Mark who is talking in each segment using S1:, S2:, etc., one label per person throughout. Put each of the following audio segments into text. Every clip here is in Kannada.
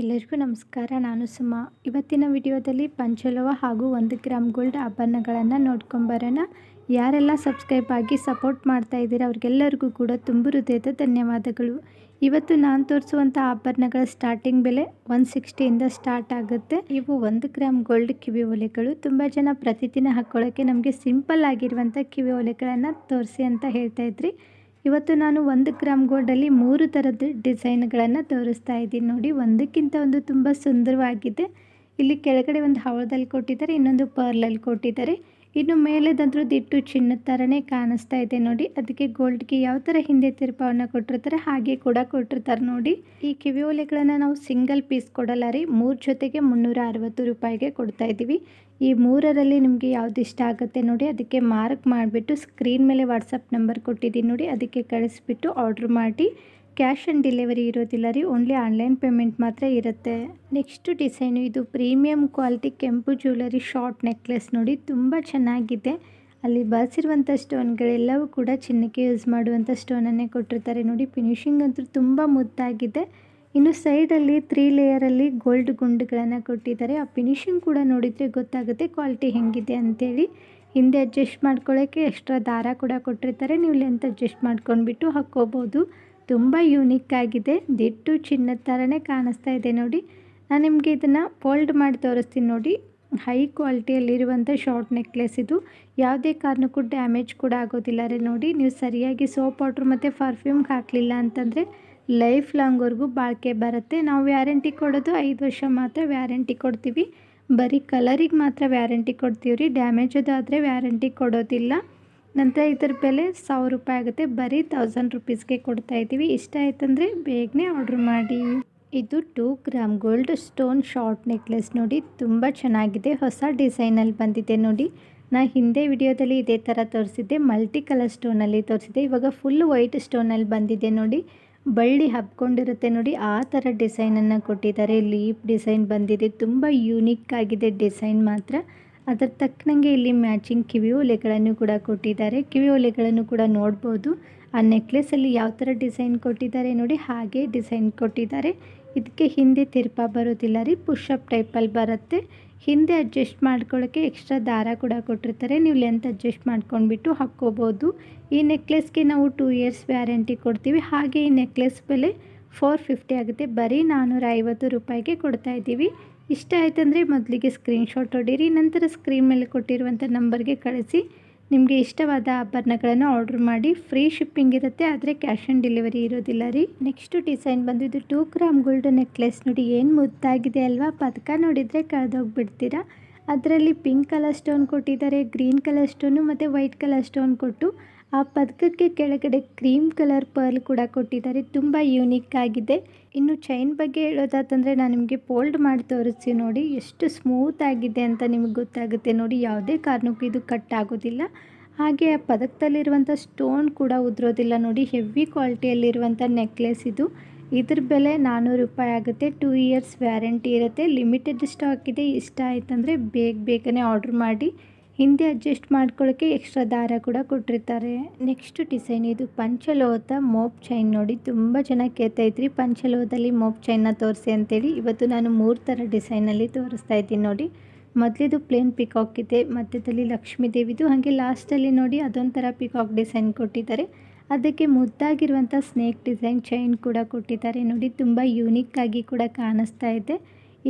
S1: ಎಲ್ಲರಿಗೂ ನಮಸ್ಕಾರ. ನಾನು ಸುಮಾ. ಇವತ್ತಿನ ವಿಡಿಯೋದಲ್ಲಿ ಪಂಚಲೋಹ ಹಾಗೂ ಒಂದು ಗ್ರಾಮ್ ಗೋಲ್ಡ್ ಆಭರಣಗಳನ್ನು ನೋಡ್ಕೊಂಬರೋಣ ಯಾರೆಲ್ಲ ಸಬ್ಸ್ಕ್ರೈಬ್ ಆಗಿ ಸಪೋರ್ಟ್ ಮಾಡ್ತಾ ಇದ್ದೀರಾ, ಅವ್ರಿಗೆಲ್ಲರಿಗೂ ಕೂಡ ತುಂಬ ಹೃದಯದ ಧನ್ಯವಾದಗಳು. ಇವತ್ತು ನಾನು ತೋರಿಸುವಂಥ ಆಭರಣಗಳ ಸ್ಟಾರ್ಟಿಂಗ್ ಬೆಲೆ ಒನ್ ಸಿಕ್ಸ್ಟಿಯಿಂದ ಸ್ಟಾರ್ಟ್ ಆಗುತ್ತೆ. ಇವು ಒಂದು ಗ್ರಾಮ್ ಗೋಲ್ಡ್ ಕಿವಿ ಒಲೆಗಳು ತುಂಬ ಜನ ಪ್ರತಿದಿನ ಹಾಕ್ಕೊಳ್ಳೋಕ್ಕೆ ನಮಗೆ ಸಿಂಪಲ್ ಆಗಿರುವಂಥ ಕಿವಿ ಒಲೆಗಳನ್ನು ತೋರಿಸಿ ಅಂತ ಹೇಳ್ತಾ ಇದ್ರಿ. ಇವತ್ತು ನಾನು ಒಂದು ಗ್ರಾಮ್ ಗೋಲ್ಡಲ್ಲಿ ಮೂರು ಥರದ ಡಿಸೈನ್ಗಳನ್ನು ತೋರಿಸ್ತಾ ಇದ್ದೀನಿ ನೋಡಿ. ಒಂದಕ್ಕಿಂತ ಒಂದು ತುಂಬ ಸುಂದರವಾಗಿದೆ. ಇಲ್ಲಿ ಕೆಳಗಡೆ ಒಂದು ಹವಳದಲ್ಲಿ ಕೊಟ್ಟಿದ್ದಾರೆ, ಇನ್ನೊಂದು ಪರ್ಲಲ್ಲಿ ಕೊಟ್ಟಿದ್ದಾರೆ. ಇನ್ನು ಮೇಲೆದಂದ್ರೂ ದಿಟ್ಟು ಚಿನ್ನದ ಥರನೇ ಕಾಣಿಸ್ತಾ ಇದೆ ನೋಡಿ. ಅದಕ್ಕೆ ಗೋಲ್ಡ್ಗೆ ಯಾವ ಥರ ಹಿಂದೆ ತಿರುಪವನ್ನು ಕೊಟ್ಟಿರ್ತಾರೆ ಹಾಗೆ ಕೂಡ ಕೊಟ್ಟಿರ್ತಾರೆ ನೋಡಿ. ಈ ಕಿವಿ ಓಲೆಗಳನ್ನು ನಾವು ಸಿಂಗಲ್ ಪೀಸ್ ಕೊಡಲ್ಲ ರೀ. ಮೂರು ಜೊತೆಗೆ ಮುನ್ನೂರ ಅರವತ್ತು ರೂಪಾಯಿಗೆ ಕೊಡ್ತಾ ಇದ್ದೀವಿ. ಈ ಮೂರರಲ್ಲಿ ನಿಮಗೆ ಯಾವ್ದು ಇಷ್ಟ ಆಗುತ್ತೆ ನೋಡಿ. ಅದಕ್ಕೆ ಮಾರ್ಕ್ ಮಾಡಿಬಿಟ್ಟು ಸ್ಕ್ರೀನ್ ಮೇಲೆ ವಾಟ್ಸಪ್ ನಂಬರ್ ಕೊಟ್ಟಿದ್ದೀನಿ ನೋಡಿ. ಅದಕ್ಕೆ ಕಳಿಸ್ಬಿಟ್ಟು ಆರ್ಡ್ರ್ ಮಾಡಿ. ಕ್ಯಾಶ್ ಆನ್ ಡೆಲಿವರಿ ಇರೋದಿಲ್ಲ ರೀ ಓನ್ಲಿ ಆನ್ಲೈನ್ ಪೇಮೆಂಟ್ ಮಾತ್ರ ಇರುತ್ತೆ. ನೆಕ್ಸ್ಟ್ ಡಿಸೈನು ಇದು ಪ್ರೀಮಿಯಂ ಕ್ವಾಲಿಟಿ ಕೆಂಪು ಜ್ಯುವೆಲರಿ ಶಾರ್ಟ್ ನೆಕ್ಲೆಸ್ ನೋಡಿ ತುಂಬ ಚೆನ್ನಾಗಿದೆ. ಅಲ್ಲಿ ಬಳಸಿರುವಂಥ ಸ್ಟೋನ್ಗಳೆಲ್ಲವೂ ಕೂಡ ಚಿನ್ನಕ್ಕೆ ಯೂಸ್ ಮಾಡುವಂಥ ಸ್ಟೋನನ್ನೇ ಕೊಟ್ಟಿರ್ತಾರೆ. ನೋಡಿ ಫಿನಿಶಿಂಗ್ ಅಂತೂ ತುಂಬ ಮುದ್ದಾಗಿದೆ. ಇನ್ನು ಸೈಡಲ್ಲಿ ತ್ರೀ ಲೇಯರಲ್ಲಿ ಗೋಲ್ಡ್ ಗುಂಡುಗಳನ್ನು ಕೊಟ್ಟಿದ್ದಾರೆ. ಆ ಫಿನಿಶಿಂಗ್ ಕೂಡ ನೋಡಿದರೆ ಗೊತ್ತಾಗುತ್ತೆ ಕ್ವಾಲಿಟಿ ಹೆಂಗಿದೆ ಅಂಥೇಳಿ ಹಿಂದೆ ಅಡ್ಜಸ್ಟ್ ಮಾಡ್ಕೊಳ್ಳೋಕ್ಕೆ ಎಕ್ಸ್ಟ್ರಾ ದಾರ ಕೂಡ ಕೊಟ್ಟಿರ್ತಾರೆ. ನೀವು ಲೆಂತ್ ಅಡ್ಜಸ್ಟ್ ಮಾಡ್ಕೊಂಡ್ಬಿಟ್ಟು ಹಾಕ್ಕೋಬೋದು. ತುಂಬ ಯೂನಿಕ್ ಆಗಿದೆ. ದಿಟ್ಟು ಚಿನ್ನದ ಥರನೇ ಕಾಣಿಸ್ತಾ ಇದೆ ನೋಡಿ. ನಾನು ನಿಮಗೆ ಇದನ್ನು ಫೋಲ್ಡ್ ಮಾಡಿ ತೋರಿಸ್ತೀನಿ ನೋಡಿ. ಹೈ ಕ್ವಾಲಿಟಿಯಲ್ಲಿರುವಂಥ ಶಾರ್ಟ್ ನೆಕ್ಲೆಸ್ ಇದು. ಯಾವುದೇ ಕಾರಣಕ್ಕೂ ಡ್ಯಾಮೇಜ್ ಕೂಡ ಆಗೋದಿಲ್ಲ ರೀ ನೋಡಿ. ನೀವು ಸರಿಯಾಗಿ ಸೋಪ್ ವಾಟ್ರ್ ಮತ್ತು ಪರ್ಫ್ಯೂಮ್ ಹಾಕಲಿಲ್ಲ ಅಂತಂದರೆ ಲೈಫ್ ಲಾಂಗ್ವರೆಗೂ ಬಾಳಿಕೆ ಬರುತ್ತೆ. ನಾವು ವ್ಯಾರಂಟಿ ಕೊಡೋದು ಐದು ವರ್ಷ ಮಾತ್ರ ವ್ಯಾರಂಟಿ ಕೊಡ್ತೀವಿ. ಬರೀ ಕಲರಿಗೆ ಮಾತ್ರ ವ್ಯಾರಂಟಿ ಕೊಡ್ತೀವಿ ರೀ ಡ್ಯಾಮೇಜ್ ಅದಾದರೆ ವ್ಯಾರಂಟಿ ಕೊಡೋದಿಲ್ಲ. ನಂತರ ಇದರ ಬೆಲೆ ಸಾವಿರ ರೂಪಾಯಿ ಆಗುತ್ತೆ. ಬರೀ ತೌಸಂಡ್ ರುಪೀಸ್ಗೆ ಕೊಡ್ತಾ ಇದ್ದೀವಿ. ಇಷ್ಟ ಆಯ್ತಂದರೆ ಬೇಗನೆ ಆರ್ಡ್ರ್ ಮಾಡಿ. ಇದು two gram gold stone short necklace ನೋಡಿ. ತುಂಬ ಚೆನ್ನಾಗಿದೆ. ಹೊಸ ಡಿಸೈನಲ್ಲಿ ಬಂದಿದೆ ನೋಡಿ. ನಾ ಹಿಂದೆ ವಿಡಿಯೋದಲ್ಲಿ ಇದೇ ಥರ ತೋರಿಸಿದ್ದೆ. Multi colour ಸ್ಟೋನಲ್ಲಿ ತೋರಿಸಿದ್ದೆ. ಇವಾಗ ಫುಲ್ ವೈಟ್ ಸ್ಟೋನಲ್ಲಿ ಬಂದಿದೆ ನೋಡಿ. ಬಳ್ಳಿ ಹಬ್ಕೊಂಡಿರುತ್ತೆ ನೋಡಿ. ಆ ಥರ ಡಿಸೈನನ್ನು ಕೊಟ್ಟಿದ್ದಾರೆ. ಲೀಪ್ ಡಿಸೈನ್ ಬಂದಿದೆ. ತುಂಬ ಯೂನಿಕ್ ಆಗಿದೆ ಡಿಸೈನ್ ಮಾತ್ರ. ಅದರ ತಕ್ಕನಂಗೆ ಇಲ್ಲಿ ಮ್ಯಾಚಿಂಗ್ ಕಿವಿ ಒಲೆಗಳನ್ನು ಕೂಡ ಕೊಟ್ಟಿದ್ದಾರೆ. ಕಿವಿ ಒಲೆಗಳನ್ನು ಕೂಡ ನೋಡ್ಬೋದು. ಆ ನೆಕ್ಲೆಸಲ್ಲಿ ಯಾವ ಥರ ಡಿಸೈನ್ ಕೊಟ್ಟಿದ್ದಾರೆ ನೋಡಿ, ಹಾಗೆ ಡಿಸೈನ್ ಕೊಟ್ಟಿದ್ದಾರೆ. ಇದಕ್ಕೆ ಹಿಂದೆ ತಿರ್ಪ ಬರೋದಿಲ್ಲ ರೀ ಪುಷಪ್ ಟೈಪಲ್ಲಿ ಬರುತ್ತೆ. ಹಿಂದೆ ಅಡ್ಜಸ್ಟ್ ಮಾಡ್ಕೊಳ್ಳೋಕ್ಕೆ ಎಕ್ಸ್ಟ್ರಾ ದಾರ ಕೂಡ ಕೊಟ್ಟಿರ್ತಾರೆ. ನೀವು ಲೆಂತ್ ಅಡ್ಜಸ್ಟ್ ಮಾಡ್ಕೊಂಡ್ಬಿಟ್ಟು ಹಾಕ್ಕೋಬೋದು. ಈ ನೆಕ್ಲೆಸ್ಗೆ ನಾವು ಟೂ ಇಯರ್ಸ್ ವ್ಯಾರಂಟಿ ಕೊಡ್ತೀವಿ. ಹಾಗೆ ಈ ನೆಕ್ಲೆಸ್ ಬೆಲೆ ಫೋರ್ ಫಿಫ್ಟಿ ಆಗುತ್ತೆ. ಬರೀ ನಾನ್ನೂರ ಐವತ್ತು ರೂಪಾಯಿಗೆ ಕೊಡ್ತಾ ಇದ್ದೀವಿ. ಇಷ್ಟ ಆಯ್ತಂದರೆ ಮೊದಲಿಗೆ ಸ್ಕ್ರೀನ್ಶಾಟ್ ಹೊಡೀರಿ, ನಂತರ ಸ್ಕ್ರೀನ್ ಮೇಲೆ ಕೊಟ್ಟಿರುವಂಥ ನಂಬರ್ಗೆ ಕಳಿಸಿ. ನಿಮಗೆ ಇಷ್ಟವಾದ ಆಭರಣಗಳನ್ನು ಆರ್ಡ್ರ್ ಮಾಡಿ ಫ್ರೀ ಶಿಪ್ಪಿಂಗ್ ಇರುತ್ತೆ, ಆದರೆ ಕ್ಯಾಶ್ ಆನ್ ಡೆಲಿವರಿ ಇರೋದಿಲ್ಲ ರೀ. ನೆಕ್ಸ್ಟು ಡಿಸೈನ್ ಬಂದು ಇದು ಟೂ ಗ್ರಾಮ್ ಗೋಲ್ಡ್ ನೆಕ್ಲೆಸ್ ನೋಡಿ, ಏನು ಮುದ್ದಾಗಿದೆ ಅಲ್ವಾ? ಪದಕ ನೋಡಿದರೆ ಕಳೆದೋಗ್ಬಿಡ್ತೀರಾ? ಅದರಲ್ಲಿ ಪಿಂಕ್ ಕಲರ್ ಸ್ಟೋನ್ ಕೊಟ್ಟಿದ್ದಾರೆ ಗ್ರೀನ್ ಕಲರ್ ಸ್ಟೋನು ಮತ್ತು ವೈಟ್ ಕಲರ್ ಸ್ಟೋನ್ ಕೊಟ್ಟು ಆ ಪದಕಕ್ಕೆ ಕೆಳಗಡೆ ಕ್ರೀಮ್ ಕಲರ್ ಪರ್ಲ್ ಕೂಡ ಕೊಟ್ಟಿದ್ದಾರೆ. ತುಂಬ ಯೂನಿಕ್ ಆಗಿದೆ. ಇನ್ನು ಚೈನ್ ಬಗ್ಗೆ ಹೇಳೋದಾತಂದರೆ ನಾನು ನಿಮಗೆ ಫೋಲ್ಡ್ ಮಾಡಿ ತೋರಿಸ್ತೀನಿ ನೋಡಿ. ಎಷ್ಟು ಸ್ಮೂತ್ ಆಗಿದೆ ಅಂತ ನಿಮಗೆ ಗೊತ್ತಾಗುತ್ತೆ ನೋಡಿ. ಯಾವುದೇ ಕಾರಣಕ್ಕೂ ಇದು ಕಟ್ ಆಗೋದಿಲ್ಲ. ಹಾಗೆ ಆ ಪದಕದಲ್ಲಿರುವಂಥ ಸ್ಟೋನ್ ಕೂಡ ಉದುರೋದಿಲ್ಲ ನೋಡಿ. ಹೆವಿ ಕ್ವಾಲಿಟಿಯಲ್ಲಿರುವಂಥ ನೆಕ್ಲೆಸ್ ಇದು. ಇದ್ರ ಬೆಲೆ ನಾನ್ನೂರು ರೂಪಾಯಿ ಆಗುತ್ತೆ. ಟೂ ಇಯರ್ಸ್ ವ್ಯಾರಂಟಿ ಇರುತ್ತೆ. ಲಿಮಿಟೆಡ್ ಸ್ಟಾಕ್ ಇದೆ. ಇಷ್ಟ ಆಯ್ತಂದರೆ ಬೇಗ ಬೇಗನೆ ಆರ್ಡ್ರ್ ಮಾಡಿ. ಹಿಂದೆ ಅಡ್ಜಸ್ಟ್ ಮಾಡ್ಕೊಳ್ಳೋಕ್ಕೆ ಎಕ್ಸ್ಟ್ರಾ ದಾರ ಕೂಡ ಕೊಟ್ಟಿರ್ತಾರೆ. ನೆಕ್ಸ್ಟ್ ಡಿಸೈನ್ ಇದು ಪಂಚಲೋಹದ ಮೋಪ್ ಚೈನ್ ನೋಡಿ, ತುಂಬ ಚೆನ್ನಾಗಿ ಕೇಳ್ತಾಯಿದ್ರಿ ಪಂಚಲೋಹದಲ್ಲಿ ಮೋಪ್ ಚೈನ್ನ ತೋರಿಸಿ ಅಂತೇಳಿ, ಇವತ್ತು ನಾನು ಮೂರು ಥರ ಡಿಸೈನಲ್ಲಿ ತೋರಿಸ್ತಾ ಇದ್ದೀನಿ ನೋಡಿ. ಮೊದಲಿದು ಪ್ಲೇನ್ ಪಿಕಾಕ್ ಇದೆ, ಮಧ್ಯದಲ್ಲಿ ಲಕ್ಷ್ಮೀ ದೇವಿದು, ಹಾಗೆ ಲಾಸ್ಟಲ್ಲಿ ನೋಡಿ ಅದೊಂಥರ ಪಿಕಾಕ್ ಡಿಸೈನ್ ಕೊಟ್ಟಿದ್ದಾರೆ. ಅದಕ್ಕೆ ಮುದ್ದಾಗಿರುವಂಥ ಸ್ನೇಕ್ ಡಿಸೈನ್ ಚೈನ್ ಕೂಡ ಕೊಟ್ಟಿದ್ದಾರೆ ನೋಡಿ, ತುಂಬ ಯೂನಿಕ್ ಆಗಿ ಕೂಡ ಕಾಣಿಸ್ತಾ ಇದೆ.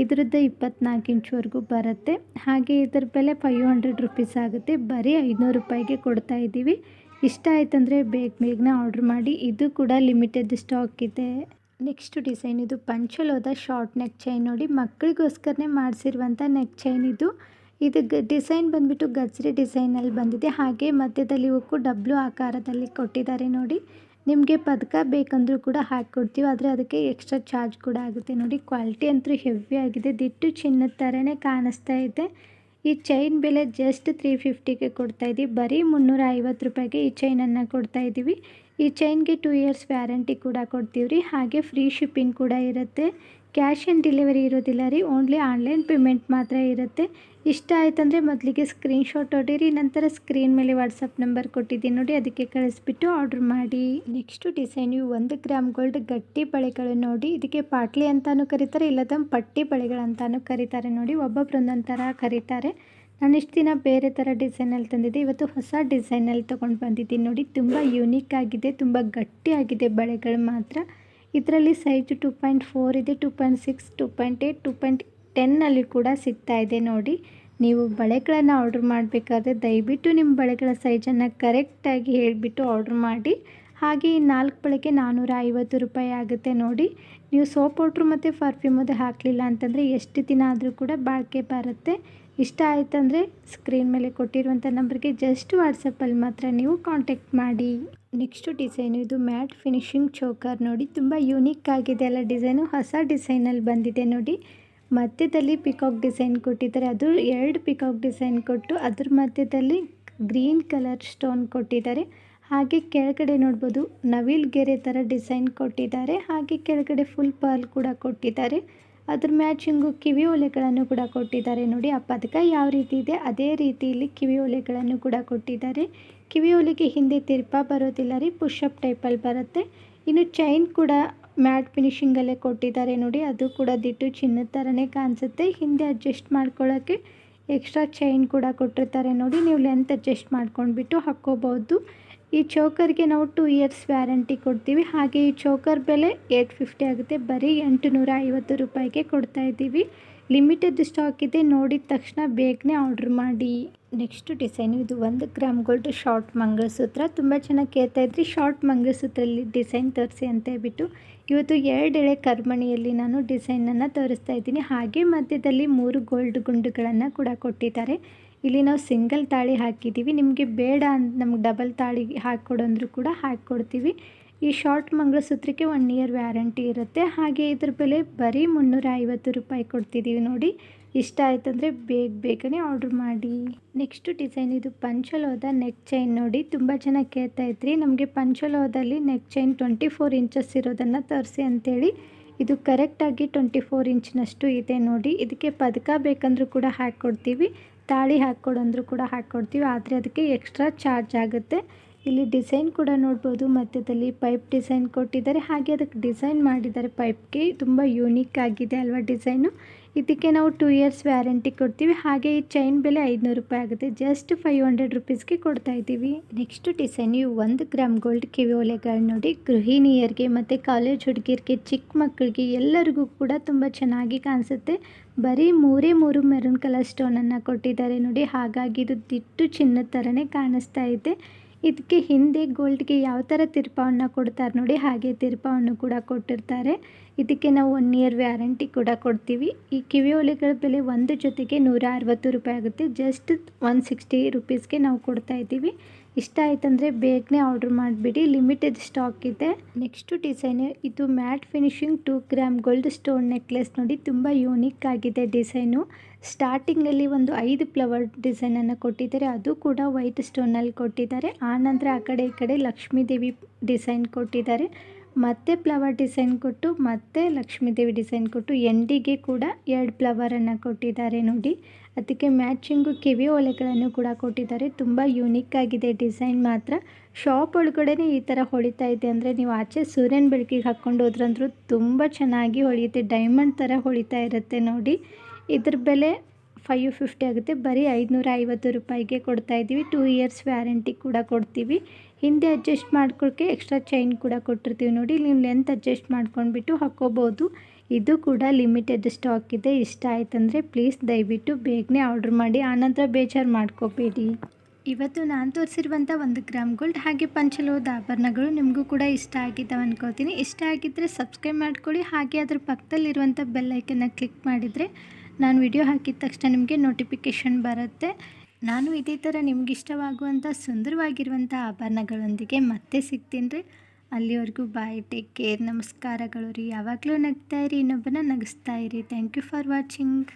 S1: ಇದ್ರದ್ದು ಇಪ್ಪತ್ನಾಲ್ಕು ಇಂಚ್ವರೆಗೂ ಬರುತ್ತೆ. ಹಾಗೆ ಇದ್ರ ಬೆಲೆ ಫೈವ್ ಹಂಡ್ರೆಡ್ ರುಪೀಸ್ ಆಗುತ್ತೆ. ಬರೀ ಐದುನೂರು ರೂಪಾಯಿಗೆ ಕೊಡ್ತಾ ಇದ್ದೀವಿ. ಇಷ್ಟ ಆಯ್ತಂದರೆ ಬೇಗ ಬೇಗನೆ ಆರ್ಡ್ರ್ ಮಾಡಿ. ಇದು ಕೂಡ ಲಿಮಿಟೆಡ್ ಸ್ಟಾಕ್ ಇದೆ. ನೆಕ್ಸ್ಟ್ ಡಿಸೈನ್ ಇದು ಪಂಚಲೋದ ಶಾರ್ಟ್ ನೆಕ್ ಚೈನ್ ನೋಡಿ. ಮಕ್ಕಳಿಗೋಸ್ಕರನೇ ಮಾಡಿಸಿರುವಂಥ ನೆಕ್ ಚೈನ್ ಇದು. ಇದು ಗ ಡಿಸೈನ್ ಬಂದುಬಿಟ್ಟು ಗಜ್ರಿ ಡಿಸೈನಲ್ಲಿ ಬಂದಿದೆ. ಹಾಗೆ ಮಧ್ಯದಲ್ಲಿ ಇವಕ್ಕೂ ಡಬ್ಲು ಆಕಾರದಲ್ಲಿ ಕೊಟ್ಟಿದ್ದಾರೆ ನೋಡಿ. ನಿಮಗೆ ಪದಕ ಬೇಕಂದರೂ ಕೂಡ ಹಾಕ್ಕೊಡ್ತೀವಿ, ಆದರೆ ಅದಕ್ಕೆ ಎಕ್ಸ್ಟ್ರಾ ಚಾರ್ಜ್ ಕೂಡ ಆಗುತ್ತೆ. ನೋಡಿ ಕ್ವಾಲಿಟಿ ಅಂತೂ ಹೆವಿ ಆಗಿದೆ. ದಿಟ್ಟು ಚಿನ್ನದ ಥರನೇ ಕಾಣಿಸ್ತಾ ಇದೆ. ಈ ಚೈನ್ ಬೆಲೆ ಜಸ್ಟ್ ತ್ರೀ ಫಿಫ್ಟಿಗೆ ಕೊಡ್ತಾ ಇದ್ದೀವಿ ಬರೀ ಮುನ್ನೂರ ಐವತ್ತು ರೂಪಾಯಿಗೆ ಈ ಚೈನನ್ನು ಕೊಡ್ತಾ ಇದ್ದೀವಿ ಈ ಚೈನ್ಗೆ ಟೂ ಇಯರ್ಸ್ ವ್ಯಾರಂಟಿ ಕೂಡ ಕೊಡ್ತೀವಿ ರೀ ಹಾಗೆ ಫ್ರೀ ಶಿಪ್ಪಿಂಗ್ ಕೂಡ ಇರುತ್ತೆ. ಕ್ಯಾಶ್ ಆನ್ ಡೆಲಿವರಿ ಇರೋದಿಲ್ಲ ರೀ, ಓನ್ಲಿ ಆನ್ಲೈನ್ ಪೇಮೆಂಟ್ ಮಾತ್ರ ಇರುತ್ತೆ. ಇಷ್ಟ ಆಯ್ತಂದರೆ ಮೊದಲಿಗೆ ಸ್ಕ್ರೀನ್ಶಾಟ್ ಹೊಡೀರಿ ನಂತರ ಸ್ಕ್ರೀನ್ ಮೇಲೆ ವಾಟ್ಸಪ್ ನಂಬರ್ ಕೊಟ್ಟಿದ್ದೀನಿ ನೋಡಿ, ಅದಕ್ಕೆ ಕಳಿಸ್ಬಿಟ್ಟು ಆರ್ಡ್ರ್ ಮಾಡಿ. ನೆಕ್ಸ್ಟು ಡಿಸೈನ್ ಇವು ಒಂದು ಗ್ರಾಮ್ ಗೋಲ್ಡ್ ಗಟ್ಟಿ ಬಳೆಗಳು ನೋಡಿ, ಇದಕ್ಕೆ ಪಾಟ್ಲಿ ಅಂತಾನು ಕರೀತಾರೆ, ಇಲ್ಲದ ಪಟ್ಟಿ ಬಳೆಗಳಂತಾನು ಕರೀತಾರೆ ನೋಡಿ, ಒಬ್ಬೊಬ್ರು ಒಂದೊಂದು ಥರ ಕರೀತಾರೆ. ನಾನು ಇಷ್ಟು ದಿನ ಬೇರೆ ಥರ ಡಿಸೈನಲ್ಲಿ ತಂದಿದ್ದೆ, ಇವತ್ತು ಹೊಸ ಡಿಸೈನಲ್ಲಿ ತೊಗೊಂಡು ಬಂದಿದ್ದೀನಿ ನೋಡಿ, ತುಂಬ ಯೂನಿಕ್ ಆಗಿದೆ, ತುಂಬ ಗಟ್ಟಿಯಾಗಿದೆ ಬಳೆಗಳು ಮಾತ್ರ. ಇದರಲ್ಲಿ ಸೈಜು ಟು ಪಾಯಿಂಟ್ ಫೋರ್ ಇದೆ two point six two point eight two point ಟೆನ್ನಲ್ಲಿ ಕೂಡ ಸಿಗ್ತಾ ಇದೆ ನೋಡಿ. ನೀವು ಬಳೆಗಳನ್ನು ಆರ್ಡ್ರ್ ಮಾಡಬೇಕಾದ್ರೆ ದಯವಿಟ್ಟು ನಿಮ್ಮ ಬಳೆಗಳ ಸೈಜನ್ನು ಕರೆಕ್ಟಾಗಿ ಹೇಳಿಬಿಟ್ಟು ಆರ್ಡ್ರ್ ಮಾಡಿ. ಹಾಗೆ ಈ ನಾಲ್ಕು ಬಳಕೆ ನಾನ್ನೂರ ಐವತ್ತು ರೂಪಾಯಿ ಆಗುತ್ತೆ ನೋಡಿ. ನೀವು ಸೋಪ್ ಪೌಡ್ರು ಮತ್ತು ಪರ್ಫ್ಯೂಮ್ ಅದು ಹಾಕಲಿಲ್ಲ ಅಂತಂದರೆ ಎಷ್ಟು ದಿನ ಆದರೂ ಕೂಡ ಬಾಳಿಕೆ ಬರುತ್ತೆ. ಇಷ್ಟ ಆಯ್ತಂದರೆ ಸ್ಕ್ರೀನ್ ಮೇಲೆ ಕೊಟ್ಟಿರುವಂಥ ನಂಬರ್ಗೆ ಜಸ್ಟ್ ವಾಟ್ಸಪ್ಪಲ್ಲಿ ಮಾತ್ರ ನೀವು ಕಾಂಟ್ಯಾಕ್ಟ್ ಮಾಡಿ. ನೆಕ್ಸ್ಟು ಡಿಸೈನು ಇದು ಮ್ಯಾಟ್ ಫಿನಿಶಿಂಗ್ ಚೋಕರ್ ನೋಡಿ, ತುಂಬ ಯೂನಿಕ್ ಆಗಿದೆ ಅಲ್ಲ ಡಿಸೈನು ಹೊಸ ಡಿಸೈನಲ್ಲಿ ಬಂದಿದೆ ನೋಡಿ. ಮಧ್ಯದಲ್ಲಿ ಪಿಕಾಕ್ ಡಿಸೈನ್ ಕೊಟ್ಟಿದ್ದಾರೆ. ಅದು ಎರಡು ಪಿಕಾಕ್ ಡಿಸೈನ್ ಕೊಟ್ಟು ಅದ್ರ ಮಧ್ಯದಲ್ಲಿ ಗ್ರೀನ್ ಕಲರ್ ಸ್ಟೋನ್ ಕೊಟ್ಟಿದ್ದಾರೆ. ಹಾಗೆ ಕೆಳಗಡೆ ನೋಡ್ಬೋದು ನವಿಲ್ ಗೆರೆ ಥರ ಡಿಸೈನ್ ಕೊಟ್ಟಿದ್ದಾರೆ. ಹಾಗೆ ಕೆಳಗಡೆ ಫುಲ್ ಪರ್ಲ್ ಕೂಡ ಕೊಟ್ಟಿದ್ದಾರೆ. ಅದ್ರ ಮ್ಯಾಚಿಂಗು ಕಿವಿ ಓಲೆಗಳನ್ನು ಕೂಡ ಕೊಟ್ಟಿದ್ದಾರೆ ನೋಡಿ. ಆ ಪದಕ ಯಾವ ರೀತಿ ಇದೆ? ಅದೇ ರೀತಿಯಲ್ಲಿ ಕಿವಿ ಓಲೆಗಳನ್ನು ಕೂಡ ಕೊಟ್ಟಿದ್ದಾರೆ. ಕಿವಿ ಓಲೆಗೆ ಹಿಂದೆ ತಿರ್ಪ ಬರೋದಿಲ್ಲ ರೀ ಪುಷಪ್ ಟೈಪಲ್ಲಿ ಬರುತ್ತೆ. ಇನ್ನು ಚೈನ್ ಕೂಡ ಮ್ಯಾಟ್ ಫಿನಿಷಿಂಗಲ್ಲೇ ಕೊಟ್ಟಿದ್ದಾರೆ ನೋಡಿ. ಅದು ಕೂಡ ದಿಟ್ಟು ಚಿನ್ನದ ಥರನೇ ಕಾಣಿಸುತ್ತೆ. ಹಿಂದೆ ಅಡ್ಜಸ್ಟ್ ಮಾಡ್ಕೊಳ್ಳೋಕ್ಕೆ ಎಕ್ಸ್ಟ್ರಾ ಚೈನ್ ಕೂಡ ಕೊಟ್ಟಿರ್ತಾರೆ ನೋಡಿ. ನೀವು ಲೆಂತ್ ಅಡ್ಜಸ್ಟ್ ಮಾಡ್ಕೊಂಡ್ಬಿಟ್ಟು ಹಾಕ್ಕೋಬೋದು. ಈ ಚೌಕರ್ಗೆ ನಾವು ಟೂ ಇಯರ್ಸ್ ವ್ಯಾರಂಟಿ ಕೊಡ್ತೀವಿ. ಹಾಗೆ ಈ ಚೋಕರ್ ಬೆಲೆ ಏಯ್ಟ್ ಫಿಫ್ಟಿ ಆಗುತ್ತೆ. ಬರೀ ಎಂಟು ನೂರ ಐವತ್ತು ರೂಪಾಯಿಗೆ ಕೊಡ್ತಾ ಇದ್ದೀವಿ. ಲಿಮಿಟೆಡ್ ಸ್ಟಾಕ್ ಇದೆ. ನೋಡಿದ ತಕ್ಷಣ ಬೇಗನೆ ಆರ್ಡ್ರ್ ಮಾಡಿ. ನೆಕ್ಸ್ಟ್ ಡಿಸೈನು ಇದು ಒಂದು ಗ್ರಾಮ್ ಗೋಲ್ಡ್ ಶಾರ್ಟ್ ಮಂಗಳಸೂತ್ರ. ತುಂಬ ಚೆನ್ನಾಗಿ ಕೇಳ್ತಾ ಇದ್ರಿ. ಶಾರ್ಟ್ ಮಂಗಳಸೂತ್ರಲ್ಲಿ ಡಿಸೈನ್ ತೋರಿಸಿ ಅಂತ ಹೇಳ್ಬಿಟ್ಟು. ಇವತ್ತು ಎರಡು ಎಳೆ ಕರ್ಮಣಿಯಲ್ಲಿ ನಾನು ಡಿಸೈನನ್ನು ತೋರಿಸ್ತಾ ಇದ್ದೀನಿ. ಹಾಗೆ ಮಧ್ಯದಲ್ಲಿ ಮೂರು ಗೋಲ್ಡ್ ಗುಂಡುಗಳನ್ನು ಕೂಡ ಕೊಟ್ಟಿದ್ದಾರೆ. ಇಲ್ಲಿ ನಾವು ಸಿಂಗಲ್ ತಾಳಿ ಹಾಕಿದ್ದೀವಿ ನಿಮಗೆ ಬೇಡ ಅಂತ ನಮ್ಗೆ ಡಬಲ್ ತಾಳಿ ಹಾಕ್ಕೊಡಂದ್ರೂ ಕೂಡ ಹಾಕ್ಕೊಡ್ತೀವಿ ಈ ಶಾರ್ಟ್ ಮಂಗಳಸೂತ್ರಕ್ಕೆ ಒನ್ ಇಯರ್ ವ್ಯಾರಂಟಿ ಇರುತ್ತೆ. ಹಾಗೆ ಇದ್ರ ಬೆಲೆ ಬರೀ ಮುನ್ನೂರ ಐವತ್ತು ರೂಪಾಯಿ ಕೊಡ್ತಿದ್ದೀವಿ ನೋಡಿ. ಇಷ್ಟ ಆಯ್ತಂದರೆ ಬೇಗ ಬೇಗನೆ ಆರ್ಡ್ರ್ ಮಾಡಿ. ನೆಕ್ಸ್ಟ್ ಡಿಸೈನ್ ಇದು ಪಂಚಲೋದ ನೆಕ್ ಚೈನ್ ನೋಡಿ. ತುಂಬ ಚೆನ್ನಾಗಿ ಕೇಳ್ತಾ ಇದ್ರಿ. ನಮಗೆ ಪಂಚಲೋದಲ್ಲಿ neck chain twenty four inches ಇರೋದನ್ನು ತರಿಸಿ ಅಂತೇಳಿ. ಇದು ಕರೆಕ್ಟಾಗಿ ಟ್ವೆಂಟಿ ಫೋರ್ ಇಂಚ್ನಷ್ಟು ಇದೆ ನೋಡಿ. ಇದಕ್ಕೆ ಪದಕ ಬೇಕಂದ್ರೂ ಕೂಡ ಹಾಕ್ಕೊಡ್ತೀವಿ ತಾಳಿ ಹಾಕ್ಕೊಡು ಅಂದರೂ ಕೂಡ ಹಾಕ್ಕೊಡ್ತೀವಿ ಆದರೆ ಅದಕ್ಕೆ ಎಕ್ಸ್ಟ್ರಾ ಚಾರ್ಜ್ ಆಗುತ್ತೆ. ಇಲ್ಲಿ ಡಿಸೈನ್ ಕೂಡ ನೋಡ್ಬೋದು, ಮಧ್ಯದಲ್ಲಿ ಪೈಪ್ ಡಿಸೈನ್ ಕೊಟ್ಟಿದ್ದಾರೆ. ಹಾಗೆ ಅದಕ್ಕೆ ಡಿಸೈನ್ ಮಾಡಿದ್ದಾರೆ ಪೈಪ್ಗೆ. ತುಂಬ ಯೂನಿಕ್ ಆಗಿದೆ ಅಲ್ವಾ ಡಿಸೈನು? ಇದಕ್ಕೆ ನಾವು ಟೂ ಇಯರ್ಸ್ ವ್ಯಾರಂಟಿ ಕೊಡ್ತೀವಿ. ಹಾಗೆ ಈ ಚೈನ್ ಬೆಲೆ ಐದುನೂರು ರೂಪಾಯಿ ಆಗುತ್ತೆ. ಜಸ್ಟ್ ಫೈವ್ ಹಂಡ್ರೆಡ್ ರುಪೀಸ್ಗೆ ಕೊಡ್ತಾ ಇದ್ದೀವಿ. ನೆಕ್ಸ್ಟ್ ಡಿಸೈನ್ ಇವು ಒಂದು ಗ್ರಾಮ್ ಗೋಲ್ಡ್ ಕಿವಿ ಒಲೆಗಳು ನೋಡಿ. ಗೃಹಿಣಿಯರಿಗೆ ಮತ್ತು ಕಾಲೇಜ್ ಹುಡುಗಿಯರಿಗೆ ಚಿಕ್ಕ ಮಕ್ಕಳಿಗೆ ಎಲ್ಲರಿಗೂ ಕೂಡ ತುಂಬ ಚೆನ್ನಾಗಿ ಕಾಣಿಸುತ್ತೆ. ಬರೀ ಮೂರೇ ಮೂರು ಮೆರೂನ್ ಕಲರ್ ಸ್ಟೋನನ್ನು ಕೊಟ್ಟಿದ್ದಾರೆ ನೋಡಿ. ಹಾಗಾಗಿ ಇದು ದಿಟ್ಟು ಚಿನ್ನದ ಥರನೇ ಕಾಣಿಸ್ತಾ ಇದೆ. ಇದಕ್ಕೆ ಹಿಂದೆ ಗೋಲ್ಡ್ಗೆ ಯಾವ ಥರ ತಿರುಪವನ್ನು ಕೊಡ್ತಾರೆ ನೋಡಿ ಹಾಗೆ ತಿರುಪವನ್ನು ಕೂಡ ಕೊಟ್ಟಿರ್ತಾರೆ. ಇದಕ್ಕೆ ನಾವು ಒನ್ ಇಯರ್ ವ್ಯಾರಂಟಿ ಕೂಡ ಕೊಡ್ತೀವಿ. ಈ ಕಿವಿ ಒಲೆಗಳ ಬೆಲೆ ಒಂದು ಜೊತೆಗೆ ನೂರ ಅರವತ್ತು ರೂಪಾಯಿ ಆಗುತ್ತೆ. ಜಸ್ಟ್ ಒನ್ ಸಿಕ್ಸ್ಟಿ ರುಪೀಸ್ಗೆ ನಾವು ಕೊಡ್ತಾ ಇದ್ದೀವಿ. ಇಷ್ಟ ಆಯ್ತಂದರೆ ಬೇಗನೆ ಆರ್ಡ್ರ್ ಮಾಡಿಬಿಡಿ. ಲಿಮಿಟೆಡ್ ಸ್ಟಾಕ್ ಇದೆ. ನೆಕ್ಸ್ಟು ಡಿಸೈನ್ ಇದು matte finishing two gram gold stone necklace ನೋಡಿ ತುಂಬ ಯೂನಿಕ್ ಆಗಿದೆ ಡಿಸೈನು ಸ್ಟಾರ್ಟಿಂಗಲ್ಲಿ ಒಂದು ಐದು ಫ್ಲವರ್ ಡಿಸೈನನ್ನು ಕೊಟ್ಟಿದ್ದಾರೆ. ಅದು ಕೂಡ ವೈಟ್ ಸ್ಟೋನಲ್ಲಿ ಕೊಟ್ಟಿದ್ದಾರೆ. ಆನಂತರ ಆ ಕಡೆ ಈ ಕಡೆ ಲಕ್ಷ್ಮೀ ದೇವಿ ಡಿಸೈನ್ ಕೊಟ್ಟಿದ್ದಾರೆ. ಮತ್ತೆ ಫ್ಲವರ್ ಡಿಸೈನ್ ಕೊಟ್ಟು, ಮತ್ತೆ ಲಕ್ಷ್ಮೀದೇವಿ ಡಿಸೈನ್ ಕೊಟ್ಟು, ಎಂಡಿಗೆ ಕೂಡ ಎರಡು ಫ್ಲವರನ್ನು ಕೊಟ್ಟಿದ್ದಾರೆ ನೋಡಿ. ಅದಕ್ಕೆ ಮ್ಯಾಚಿಂಗು ಕಿವಿ ಒಲೆಗಳನ್ನು ಕೂಡ ಕೊಟ್ಟಿದ್ದಾರೆ. ತುಂಬ ಯೂನಿಕ್ ಆಗಿದೆ ಡಿಸೈನ್ ಮಾತ್ರ. ಶಾಪ್ ಒಳಗಡೆ ಈ ಥರ ಹೊಳಿತಾ ಇದೆ ಅಂದರೆ ನೀವು ಆಚೆ ಸೂರ್ಯನ ಬೆಳಕಿಗೆ ಹಾಕ್ಕೊಂಡು ಹೋದ್ರಂದ್ರೂ ತುಂಬ ಚೆನ್ನಾಗಿ ಹೊಳೆಯುತ್ತೆ. ಡೈಮಂಡ್ ಥರ ಹೊಳಿತಾ ಇರುತ್ತೆ ನೋಡಿ. ಇದ್ರ ಬೆಲೆ ಫೈವ್ ಫಿಫ್ಟಿ ಆಗುತ್ತೆ. ಬರೀ ಐದುನೂರ ಐವತ್ತು ರೂಪಾಯಿಗೆ ಕೊಡ್ತಾ ಇದ್ದೀವಿ. ಟೂ ಇಯರ್ಸ್ ವ್ಯಾರಂಟಿ ಕೂಡ ಕೊಡ್ತೀವಿ. ಹಿಂದೆ ಅಡ್ಜಸ್ಟ್ ಮಾಡ್ಕೊಳ್ಳೋಕ್ಕೆ ಎಕ್ಸ್ಟ್ರಾ ಚೈನ್ ಕೂಡ ಕೊಟ್ಟಿರ್ತೀವಿ ನೋಡಿ. ನೀವು ಲೆಂತ್ ಅಡ್ಜಸ್ಟ್ ಮಾಡ್ಕೊಂಡ್ಬಿಟ್ಟು ಹಾಕ್ಕೋಬೋದು ಇದು ಕೂಡ ಲಿಮಿಟೆಡ್ ಸ್ಟಾಕ್ ಇದೆ. ಇಷ್ಟ ಆಯ್ತಂದರೆ ಪ್ಲೀಸ್ ದಯವಿಟ್ಟು ಬೇಗನೆ ಆರ್ಡ್ರ್ ಮಾಡಿ. ಆನಂತರ ಬೇಜಾರು ಮಾಡ್ಕೋಬೇಡಿ. ಇವತ್ತು ನಾನು ತೋರಿಸಿರುವಂಥ ಒಂದು ಗ್ರಾಮ್ ಗೋಲ್ಡ್ ಹಾಗೆ ಪಂಚಲೋದ ಆಭರಣಗಳು ನಿಮಗೂ ಕೂಡ ಇಷ್ಟ ಆಗಿದ್ದಾವೆ ಅನ್ಕೋತೀನಿ. ಇಷ್ಟ ಆಗಿದ್ದರೆ ಸಬ್ಸ್ಕ್ರೈಬ್ ಮಾಡ್ಕೊಳ್ಳಿ. ಹಾಗೆ ಅದ್ರ ಪಕ್ಕದಲ್ಲಿರುವಂಥ ಬೆಲ್ಲೈಕನ್ನ ಕ್ಲಿಕ್ ಮಾಡಿದರೆ ನಾನು ವಿಡಿಯೋ ಹಾಕಿದ ತಕ್ಷಣ ನಿಮಗೆ ನೋಟಿಫಿಕೇಷನ್ ಬರುತ್ತೆ. ನಾನು ಇದೇ ಥರ ನಿಮಗಿಷ್ಟವಾಗುವಂಥ ಸುಂದರವಾಗಿರುವಂಥ ಆಭರಣಗಳೊಂದಿಗೆ ಮತ್ತೆ ಸಿಗ್ತೀನಿ ರೀ. ಅಲ್ಲಿವರೆಗೂ ಬಾಯ್, ಟೇಕ್ ಕೇರ್, ನಮಸ್ಕಾರಗಳು ರೀ. ಯಾವಾಗಲೂ ನಗ್ತಾ ಇರಿ, ಇನ್ನೊಬ್ಬನ ನಗಿಸ್ತಾ ಇರಿ. Thank you for watching.